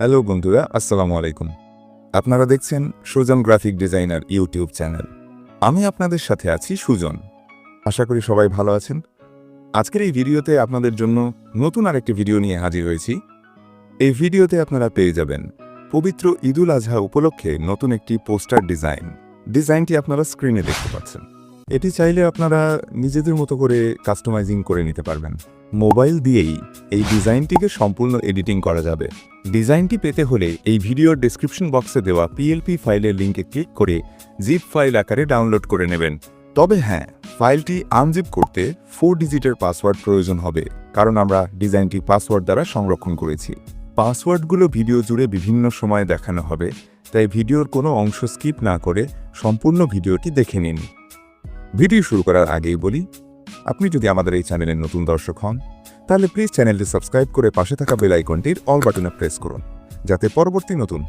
Hello বন্ধুরা, আসসালামু আলাইকুম। আপনারা দেখছেন Sujon graphic designer YouTube channel. আমি আপনাদের সাথে আছি সুজন। আশা করি সবাই ভালো আছেন। আজকের এই ভিডিওতে আপনাদের জন্য নতুন আরেকটি ভিডিও নিয়ে হাজির হয়েছি। এই ভিডিওতে আপনারা পেয়ে যাবেন পবিত্র ঈদুল আজহা উপলক্ষে নতুন একটি পোস্টার ডিজাইন। ডিজাইনটি আপনারা স্ক্রিনে দেখতে পাচ্ছেন। এটি চাইলে আপনারা নিজেদের মতো করে কাস্টমাইজিং করে নিতে পারবেন। মোবাইল দিয়েই এই ডিজাইনটিকে সম্পূর্ণ এডিটিং করা যাবে। ডিজাইনটি পেতে হলে এই ভিডিওর ডেসক্রিপশন বক্সে দেওয়া পিএলপি ফাইলের লিঙ্কে ক্লিক করে জিপ ফাইল আকারে ডাউনলোড করে নেবেন। তবে হ্যাঁ ফাইলটি আনজিপ করতে ফোর ডিজিটের পাসওয়ার্ড প্রয়োজন হবে, কারণ আমরা ডিজাইনটি পাসওয়ার্ড দ্বারা সংরক্ষণ করেছি। পাসওয়ার্ডগুলো ভিডিও জুড়ে বিভিন্ন সময়ে দেখানো হবে, তাই ভিডিওর কোনো অংশ স্কিপ না করে সম্পূর্ণ ভিডিওটি দেখে নিন। ভিডিও শুরু করার আগেই বলি, আপনি যদি আমাদের এই চ্যানেলের নতুন দর্শক হন, তাহলে প্লিজ চ্যানেলটি সাবস্ক্রাইব করে পাশে থাকা বেল আইকনটির অল বাটনে প্রেস করুন, যাতে পরবর্তী নতুন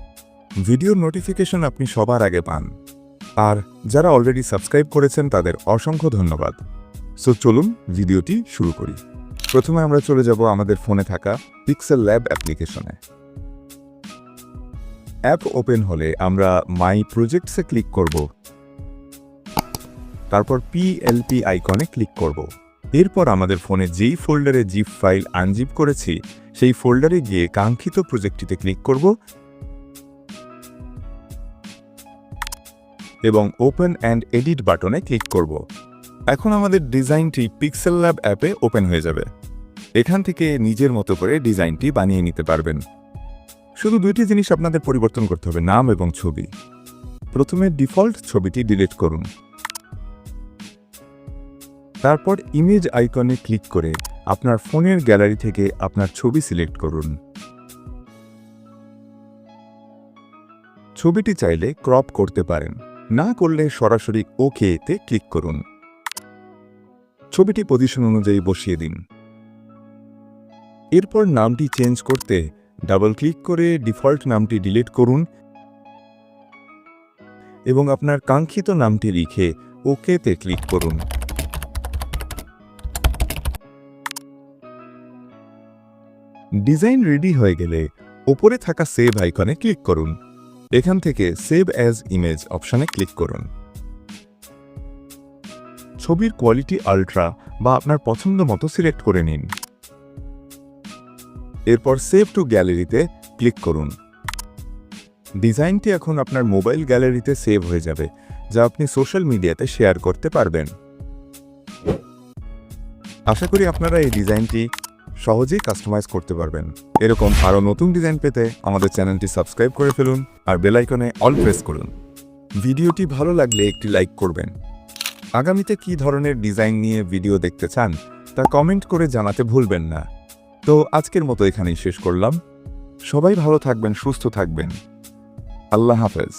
ভিডিওর নোটিফিকেশন আপনি সবার আগে পান। আর যারা অলরেডি সাবস্ক্রাইব করেছেন, তাদের অসংখ্য ধন্যবাদ। সো চলুন ভিডিওটি শুরু করি। প্রথমে আমরা চলে যাব আমাদের ফোনে থাকা পিক্সেল ল্যাব অ্যাপ্লিকেশনে অ্যাপ ওপেন হলে আমরা মাই প্রজেক্টসে ক্লিক করব। তারপর পিএলপি আইকনে ক্লিক করব। এরপর আমাদের ফোনে যেই ফোল্ডারে জিপ ফাইল আনজিপ করেছি, সেই ফোল্ডারে গিয়ে কাঙ্ক্ষিত প্রজেক্টটিতে ক্লিক করব। এবং ওপেন অ্যান্ড এডিট বাটনে ক্লিক করব। এখন আমাদের ডিজাইনটি পিক্সেল ল্যাব অ্যাপে ওপেন হয়ে যাবে। এখান থেকে নিজের মতো করে ডিজাইনটি বানিয়ে নিতে পারবেন। শুধু দুইটি জিনিস আপনাদের পরিবর্তন করতে হবে, নাম এবং ছবি। প্রথমে ডিফল্ট ছবিটি ডিলিট করুন। তারপর ইমেজ আইকনে ক্লিক করে আপনার ফোনের গ্যালারি থেকে আপনার ছবি সিলেক্ট করুন। ছবিটি চাইলে ক্রপ করতে পারেন, না করলে সরাসরি ওকে তে ক্লিক করুন। ছবিটি পজিশন অনুযায়ী বসিয়ে দিন। এরপর নামটি চেঞ্জ করতে ডাবল ক্লিক করে ডিফল্ট নামটি ডিলিট করুন এবং আপনার কাঙ্ক্ষিত নামটি লিখে ওকেতে ক্লিক করুন। ডিজাইন রেডি হয়ে গেলে ওপরে থাকা সেভ আইকনে ক্লিক করুন। এখান থেকে সেভ অ্যাজ ইমেজ অপশানে ক্লিক করুন। ছবির কোয়ালিটি আলট্রা বা আপনার পছন্দ মতো সিলেক্ট করে নিন। এরপর সেভ টু গ্যালারিতে ক্লিক করুন। ডিজাইনটি এখন আপনার মোবাইল গ্যালারিতে সেভ হয়ে যাবে, যা আপনি সোশ্যাল মিডিয়াতে শেয়ার করতে পারবেন। আশা করি আপনারা এই ডিজাইনটি সহজেই কাস্টমাইজ করতে পারবেন। এরকম আরও নতুন ডিজাইন পেতে আমাদের চ্যানেলটি সাবস্ক্রাইব করে ফেলুন আর বেলাইকনে অল প্রেস করুন। ভিডিওটি ভালো লাগলে একটি লাইক করবেন। আগামীতে কী ধরনের ডিজাইন নিয়ে ভিডিও দেখতে চান, তা কমেন্ট করে জানাতে ভুলবেন না। তো আজকের মতো এখানেই শেষ করলাম। সবাই ভালো থাকবেন, সুস্থ থাকবেন। আল্লাহ হাফেজ।